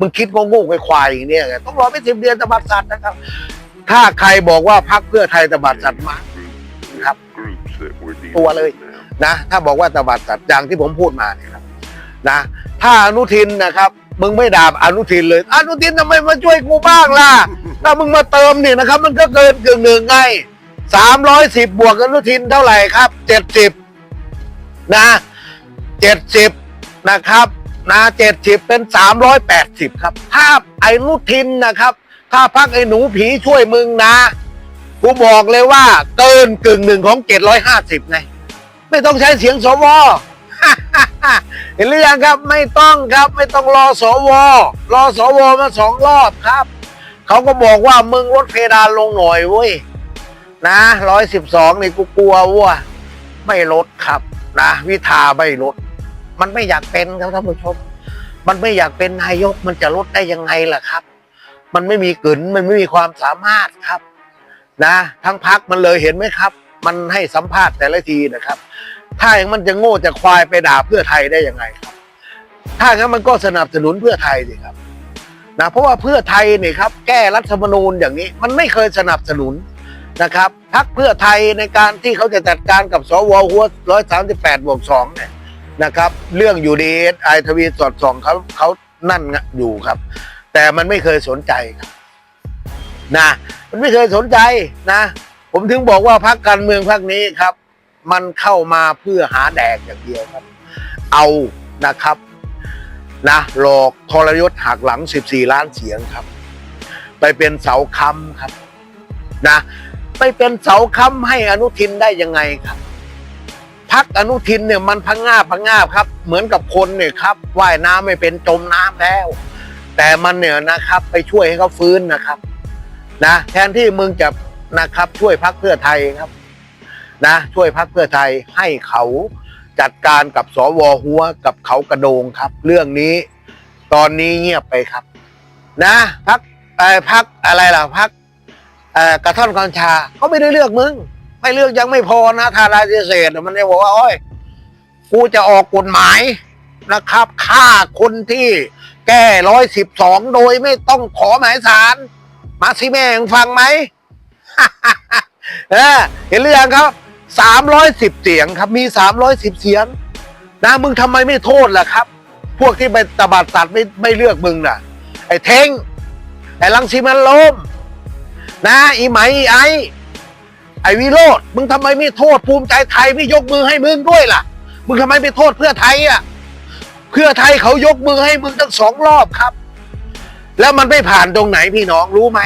มึงคิดโง่ๆควายอย่างเนี้ยไงต้องรอไปสิบเดือนตบัดสัตว์นะครับ ถ้าใครบอกว่าพักเพื่อไทยตบัดสัตว์มาครับ ตัวเลยนะ ถ้าบอกว่าตบัดสัตว์อย่างที่ผมพูดมาเนี่ยครับนะถ้าอนุทินนะครับ มึงไม่ด่าอนุทินเลย อนุทินทำไมมาช่วยกูบ้างล่ะถ้ามึงมาเติมเนี่ยนะครับ มันก็เกินกึ่งหนึ่งไงสามร้อยสิบบวกอนุทินเท่าไหร่ครับเจ็ดสิบนะเจ็ดสิบนะครับ นะเจ็ดสิบเป็นสามร้อยแปดสิบครับถ้าไอ้นุทินนะครับ ถ้าพักไอ้หนูผีช่วยมึงนะกูบอกเลยว่าเกินกึ่งหนึ่งของเจ็ดร้อยห้าสิบไงไม่ต้องใช้เสียงสวเห็นหรือยังครับไม่ต้องครับไม่ต้องรอสวรอสวมาสองรอบครับเขาก็บอกว่ามึงลดเพดานลงหน่อยเว้ยนะร้อยสิบสองนี่กูกลัวว่าไม่ลดครับนะ วิธาไม่ลด มันไม่อยากเป็นครับท่านผู้ชม มันไม่อยากเป็นนายกมันจะลดได้ยังไงล่ะครับ มันไม่มีกลืนมันไม่มีความสามารถครับ นะ ทั้งพักมันเลยเห็นไหมครับ มันให้สัมภาษณ์แต่ละทีนะครับ ถ้าอย่างมันจะโง่จะควายไปด่าเพื่อไทยได้ยังไงครับถ้างั้นมันก็สนับสนุนเพื่อไทยสิครับนะเพราะว่าเพื่อไทยเนี่ยครับ แก้รัฐธรรมนูญอย่างนี้ มันไม่เคยสนับสนุนนะครับพักเพื่อไทยในการที่เขาจะจัดการกับสวหัวร้อยสามสิบแปดบวกสองเนี่ย นะครับ เรื่องอยู่ดีไอทวีสอดส่องเขาเขานั่นอยู่ครับ แต่มันไม่เคยสนใจครับนะมันไม่เคยสนใจนะ ผมถึงบอกว่าพักการเมืองพักนี้ครับ มันเข้ามาเพื่อหาแดกอย่างเดียวครับ เอานะครับนะหลอกทรยศหักหลัง 14 ล้านเสียงครับ ไปเป็นเสาค้ำครับนะไปเป็นเสาค้ำให้อนุทินได้ยังไงครับ พักอนุทินเนี่ยมันพังงาบพังงาบครับ เหมือนกับคนเนี่ยครับว่ายน้ำไม่เป็นจมน้ำแล้ว แต่มันเนี่ยนะครับ ไปช่วยให้เขาฟื้นนะครับ นะแทนที่มึงจะนะครับ ช่วยพักเพื่อไทยครับ นะ ช่วยพักเพื่อไทยให้เขาจัดการกับสวหัวกับเขากระโดงครับ เรื่องนี้ ตอนนี้เงียบไปครับ นะพักเอ่อพักอะไรล่ะพักเอ่อกระท่อนกัญชาเขาไม่ได้เลือกมึง ไม่เลือกยังไม่พอนะทารายเศษมันได้บอกว่าโอ้ยกูจะออกกฎหมายนะครับฆ่าคนที่แก้ร้อยสิบสองโดยไม่ต้องขอหมายสารมาสิแม่งฟังไหมเออเห็นหรือยังครับสามร้อยสิบเสียงครับมีสามร้อยสิบเสียงนะมึงทำไมไม่โทษล่ะครับ พวกที่ไปตบัดสัตว์ไม่ไม่เลือกมึงน่ะ ไอ้เท้งไอ้ลังสีมันโลมนะอีไหมอีไอ ไอ้วิโรดมึงทำไมไม่โทษภูมิใจไทยไม่ยกมือให้มึงด้วยล่ะ มึงทำไมไม่โทษเพื่อไทยอะ เพื่อไทยเขายกมือให้มึงตั้งสองรอบครับ แล้วมันไม่ผ่านตรงไหนพี่น้องรู้ไหม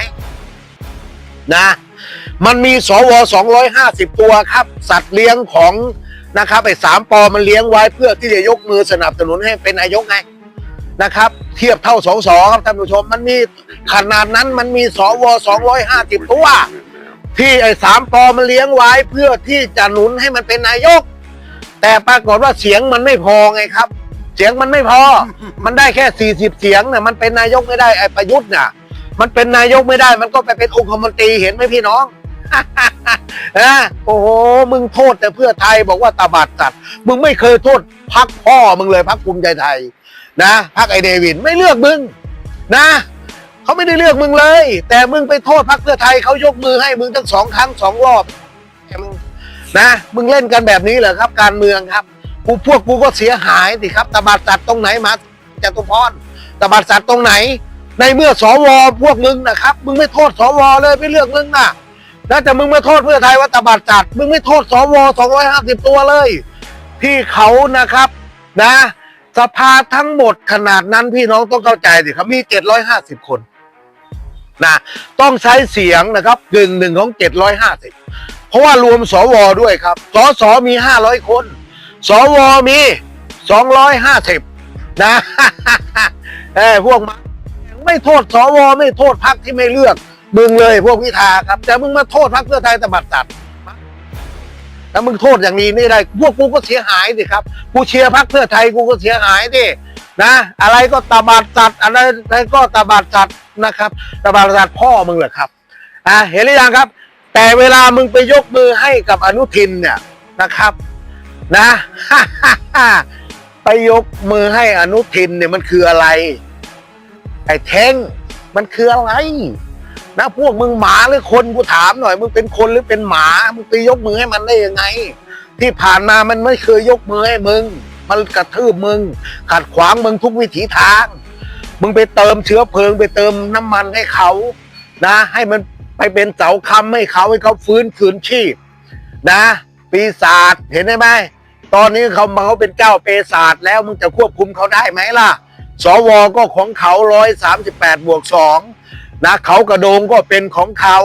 นะ มันมีสว250ตัวครับ สัตว์เลี้ยงของนะครับไอ้สามปอมันเลี้ยงไว้เพื่อที่จะยกมือสนับสนุนให้เป็นนายกไงนะครับ เทียบเท่าสองสอครับท่านผู้ชม มันมีขนาดนั้นมันมีสว250ตัว ที่ไอ้สามปอมันเลี้ยงไว้เพื่อที่จะหนุนให้มันเป็นนายก แต่ปรากฏว่าเสียงมันไม่พอไงครับ เสียงมันไม่พอ มันได้แค่ 40 เสียงเนี่ยมันเป็นนายกไม่ได้ไอ้ประยุทธ์น่ะ มันเป็นนายกไม่ได้มันก็ไปเป็นองคมนตรีเห็นไหมพี่น้องนะโอ้โห มึงโทษแต่เพื่อไทยบอกว่าตาบาดสัตว์ มึงไม่เคยโทษพักพ่อมึงเลยพักภูมิใจไทย นะพักไอเดวินไม่เลือกมึง นะ เขาไม่ได้เลือกมึงเลย แต่มึงไปโทษพักเพื่อไทยเขายกมือให้มึงตั้งสองครั้งสองรอบนะมึงเล่นกันแบบนี้เหรอครับ การเมืองครับกูพวกกูก็เสียหายสิครับตบาดสัตว์ตรงไหนมาจตุพรตบาดสัตว์ตรงไหน ในเมื่อสวพวกมึงนะครับ มึงไม่โทษสวเลยไม่เลือกมึงนะแล้วแต่มึงมาโทษเพื่อไทยว่าตบาดจัดมึงไม่โทษสวสองร้อยห้าสิบตัวเลย ที่เขานะครับนะสภาทั้งหมดขนาดนั้นพี่น้องต้องเข้าใจสิครับมีเจ็ดร้อยห้าสิบคน นะต้องใช้เสียงนะครับกึ่งหนึ่งของเจ็ดร้อยห้าสิบเพราะว่ารวมสวด้วยครับสสมีห้าร้อยคน สวมีสองร้อยห้าสิบนะเออพวกมันไม่โทษสวไม่โทษพักที่ไม่เลือกมึงเลยพวกพิธาครับ แต่มึงมาโทษพักเพื่อไทยตบัดสัตว์แล้วมึงโทษอย่างนี้นี่ได้ พวกกูก็เสียหายสิครับ กูเชียร์พักเพื่อไทยกูก็เสียหายดิ นะ อะไรก็ตบัดสัตว์อะไรอะไรก็ตบัดสัตว์นะครับตบัดสัตว์พ่อมึงเหรอครับอ่าเห็นหรือยังครับ แต่เวลามึงไปยกมือให้กับอนุทินเนี่ยนะครับ นะไปยกมือให้อนุทินเนี่ยมันคืออะไร ไอ้เท้งมันคืออะไรนะพวกมึงหมาหรือคนกูถามหน่อย มึงเป็นคนหรือเป็นหมา มึงไปยกมือให้มันได้ยังไง ที่ผ่านมามันไม่เคยยกมือให้มึง มันกระทืบมึง ขัดขวางมึงทุกวิถีทาง มึงไปเติมเชื้อเพลิงไปเติมน้ำมันให้เขานะ ให้มันไปเป็นเสาคำให้เขาให้เขาฟื้นคืนชีพนะ ปีศาจเห็นได้ไหมตอนนี้เขามาเขาเป็นเจ้าเปศาจแล้วมึงจะควบคุมเขาได้ไหมล่ะ สวก็ของเขาร้อยสามสิบแปดบวกสองนะเขากระโดงก็เป็นของเขา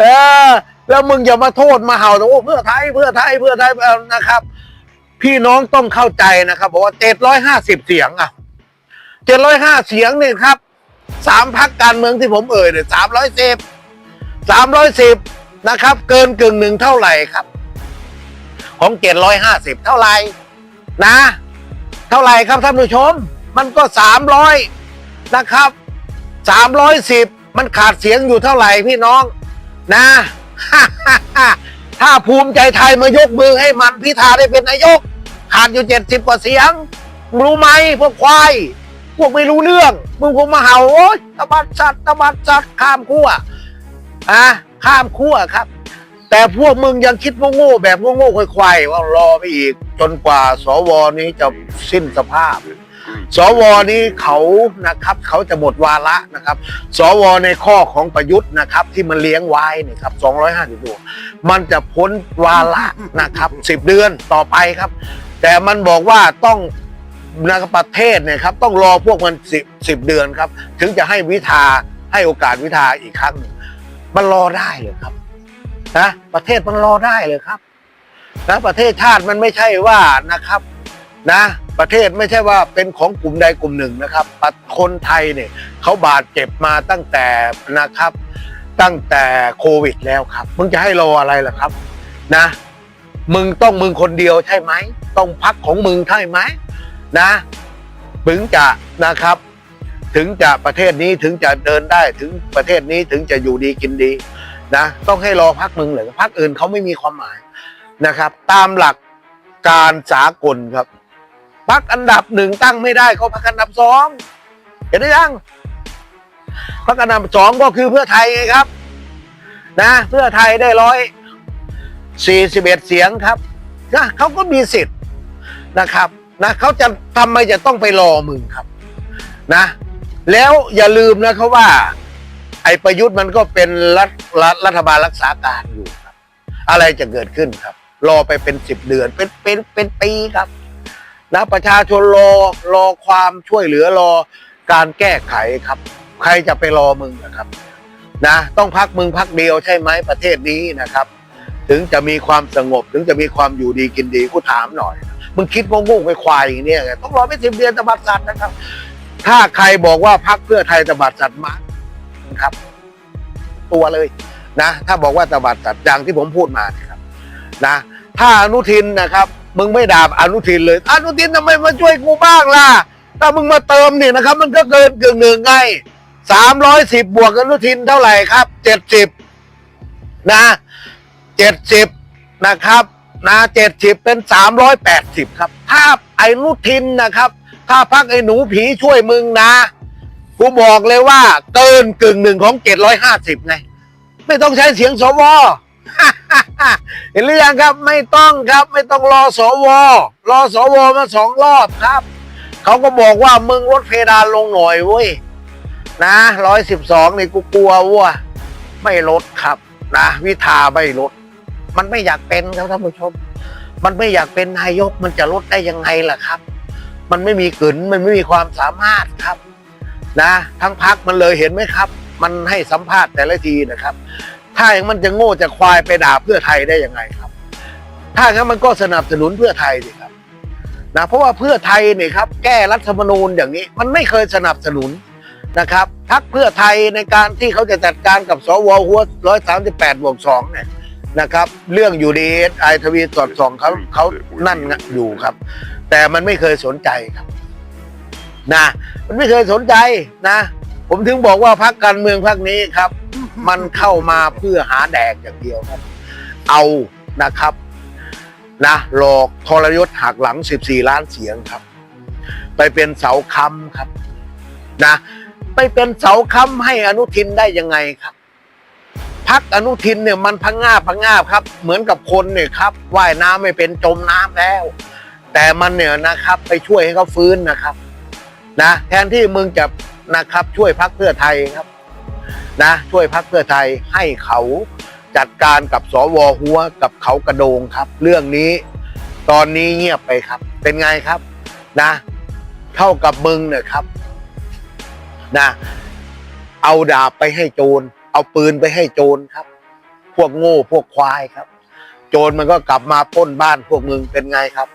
เออแล้วมึงอย่ามาโทษมาเห่าแต่ว่าเพื่อไทยเพื่อไทยเพื่อไทยนะครับ พี่น้องต้องเข้าใจนะครับบอกว่าเจ็ดร้อยห้าสิบเสียงอะเจ็ดร้อยห้าเสียงเนี่ยครับสามพักการเมืองที่ผมเอ่ยเนี่ยสามร้อยสิบสามร้อยสิบนะครับ เกินกึ่งหนึ่งเท่าไหร่ครับ ของเจ็ดร้อยห้าสิบเท่าไหร่นะ เท่าไหร่ครับท่านผู้ชม มันก็สามร้อยนะครับสามร้อยสิบมันขาดเสียงอยู่เท่าไหร่พี่น้องนะถ้าภูมิใจไทยมายกมือให้มันพิธาได้เป็นนายก ขาดอยู่เจ็ดสิบกว่าเสียงรู้ไหมพวกควายพวกไม่รู้เรื่อง มึงคงมาเห่าโอ๊ยตะบัดสัตว์ตะบัดสัตว์ข้ามขั้วอะข้ามขั้วครับ แต่พวกมึงยังคิดว่าโง่แบบโง่ๆควายๆว่ารอไปอีก จนกว่าสวนี้จะสิ้นสภาพ สวนี้เขานะครับ เขาจะหมดวาระนะครับ สวในข้อของประยุทธ์นะครับ ที่มันเลี้ยงไว้นี่ครับ250ตัวมันจะพ้นวาระนะครับ 10 เดือนต่อไปครับ แต่มันบอกว่าต้องนะครับประเทศเนี่ยครับต้องรอพวกมัน10 10เดือนครับ ถึงจะให้วิธาให้โอกาสวิธาอีกครั้งหนึ่งมันรอได้เลยครับนะประเทศมันรอได้เลยครับนะประเทศชาติมันไม่ใช่ว่านะครับนะ ประเทศไม่ใช่ว่าเป็นของกลุ่มใดกลุ่มหนึ่งนะครับปคนไทยเนี่ยเขาบาดเจ็บมาตั้งแต่นะครับ ตั้งแต่โควิดแล้วครับมึงจะให้รออะไรล่ะครับ นะ มึงต้องมึงคนเดียวใช่ไหม ต้องพักของมึงใช่ไหมนะถึงจะนะครับ ถึงจะประเทศนี้ถึงจะเดินได้ถึงประเทศนี้ถึงจะอยู่ดีกินดีนะต้องให้รอพักมึงเลยพักอื่นเขาไม่มีความหมายนะครับ ตามหลักการสากลครับพักอันดับหนึ่งตั้งไม่ได้ก็พักอันดับสองเห็นหรือยังพักอันดับสองก็คือเพื่อไทยไงครับ นะ เพื่อไทยได้ร้อย สี่สิบเสียงครับนะเขาก็มีสิทธิ์นะครับนะเขาจะทำไมจะต้องไปรอมึงครับนะ แล้วอย่าลืมนะเขาว่า ไอ้ประยุทธ์มันก็เป็นรัฐรัฐรัฐบาลรักษาการอยู่ครับ อะไรจะเกิดขึ้นครับ รอไปเป็นสิบเดือนเป็นเป็นเป็นปีครับนะประชาชนรอรอความช่วยเหลือรอการแก้ไขครับ ใครจะไปรอมึงนะครับ นะ ต้องพักมึงพักเดียวใช่ไหมประเทศนี้นะครับ ถึงจะมีความสงบ ถึงจะมีความอยู่ดีกินดีกูถามหน่อยมึงคิดว่โง่ไปควายอย่างนี้ไงต้องรอไม่สิบเดือนตบัดสัตว์นะครับ ถ้าใครบอกว่าพักเพื่อไทยตบัดสัตว์มาครับ ตัวเลยนะ ถ้าบอกว่าตบัดสัตว์อย่างที่ผมพูดมานะครับนะ ถ้าอนุทินนะครับ มึงไม่ด่าอนุทินเลย อนุทินทำไมมาช่วยกูบ้างล่ะถ้ามึงมาเติมเนี่ยนะครับ มันก็เกินกึ่งหนึ่งไงสามร้อยสิบบวกอนุทินเท่าไหร่ครับเจ็ดสิบนะ จ็ดสิบนะครับนะเจ็ดสิบเป็นสามร้อยแปดสิบครับ ถ้าไอ้นุทินนะครับ ถ้าพักไอ้หนูผีช่วยมึงนะกูบอกเลยว่าเกินกึ่งหนึ่งของเจ็ดร้อยห้าสิบไง ไม่ต้องใช้เสียงสวเห็นหรือยังครับไม่ต้องครับไม่ต้องรอสวรอสวมาสองรอบครับ เขาก็บอกว่ามึงลดเพดานลงหน่อยเว้ยนะร้อยสิบสองนี่กูกลัวว่าไม่ลดครับนะ วิธาไม่ลด มันไม่อยากเป็นครับท่านผู้ชม มันไม่อยากเป็นนายกมันจะลดได้ยังไงล่ะครับ มันไม่มีกลืนมันไม่มีความสามารถครับ นะ ทั้งพักมันเลยเห็นไหมครับ มันให้สัมภาษณ์แต่ละทีนะครับ ถ้าอย่างมันจะโง่จะควายไปด่าเพื่อไทยได้ยังไงครับ ถ้างั้นมันก็สนับสนุนเพื่อไทยสิครับนะเพราะว่าเพื่อไทยเนี่ยครับ แก้รัฐธรรมนูญอย่างนี้ มันไม่เคยสนับสนุนนะครับพักเพื่อไทยในการที่เขาจะจัดการกับสวหัวร้อยสามสิบแปดบวกสองเนี่ย นะครับ เรื่องอยู่ดีไอทวีสอดส่องเขาเขานั่นอยู่ครับ แต่มันไม่เคยสนใจครับ นะ มันไม่เคยสนใจนะ ผมถึงบอกว่าพักการเมืองพักนี้ครับ มันเข้ามาเพื่อหาแดกอย่างเดียวครับ เอานะครับนะหลอกทรยศหักหลัง 14 ล้านเสียงครับ ไปเป็นเสาค้ำครับ นะ ไปเป็นเสาค้ำให้อนุทินได้ยังไงครับ พักอนุทินเนี่ยมันพังงาบพังงาบครับ เหมือนกับคนเนี่ยครับว่ายน้ำไม่เป็นจมน้ำแล้ว แต่มันเนี่ยนะครับ ไปช่วยให้เขาฟื้นนะครับ นะแทนที่มึงจะนะครับ ช่วยพักเพื่อไทยครับ นะ ช่วยพักเพื่อไทยให้เขาจัดการกับสวหัวกับเขากระโดงครับ เรื่องนี้ตอนนี้เงียบไปครับ เป็นไงครับ นะ เท่ากับมึงเนี่ยครับ นะ เอาดาบไปให้โจร เอาปืนไปให้โจรครับ พวกโง่พวกควายครับ โจรมันก็กลับมาป้นบ้านพวกมึงเป็นไงครับ